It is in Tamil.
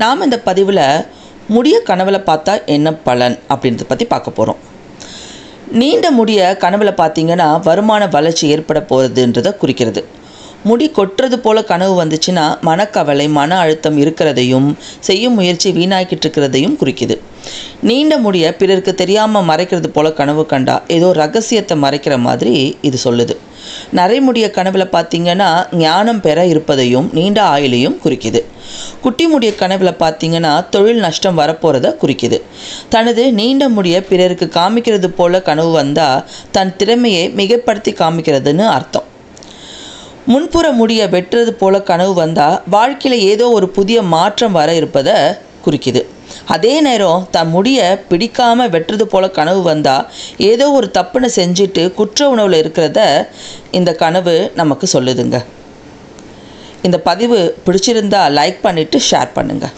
நாம் இந்த பதிவில் முடிய கனவில் பார்த்தா என்ன பலன் அப்படின்றத பற்றி பார்க்க போகிறோம் நீண்ட முடிய கனவில் பார்த்தீங்கன்னா வருமான வளர்ச்சி ஏற்பட போகிறதுன்றதை குறிக்கிறது. முடி கொட்டுறது போல கனவு வந்துச்சுன்னா மனக்கவலை மன அழுத்தம் இருக்கிறதையும் செய்யும் முயற்சி வீணாக்கிட்டு இருக்கிறதையும் குறிக்குது. நீண்ட முடிய பிறருக்கு தெரியாமல் மறைக்கிறது போல கனவு கண்டா ஏதோ ரகசியத்தை மறைக்கிற மாதிரி இது சொல்லுது. நரைமுடிய கனவுல பார்த்தீங்கன்னா ஞானம் பெற இருப்பதையும் நீண்ட ஆயுளையும் குறிக்குது. குட்டி முடிய கனவுல பார்த்தீங்கன்னா தொழில் நஷ்டம் வரப்போகிறத குறிக்குது. தனது நீண்ட முடிய பிறருக்கு காமிக்கிறது போல கனவு வந்தால் தன் திறமையை மிகப்படுத்தி காமிக்கிறதுன்னு அர்த்தம். முன்புற முடிய வெட்டுறது போல கனவு வந்தால் வாழ்க்கையில் ஏதோ ஒரு புதிய மாற்றம் வர இருப்பதை குறிக்குது. அதே நேரம் தன் முடியை பிடிக்காம வெட்டுறது போல கனவு வந்தால் ஏதோ ஒரு தப்புனை செஞ்சுட்டு குற்ற உணவில் இருக்கிறத இந்த கனவு நமக்கு சொல்லுதுங்க. இந்த பதிவு பிடிச்சிருந்தா லைக் பண்ணிவிட்டு ஷேர் பண்ணுங்கள்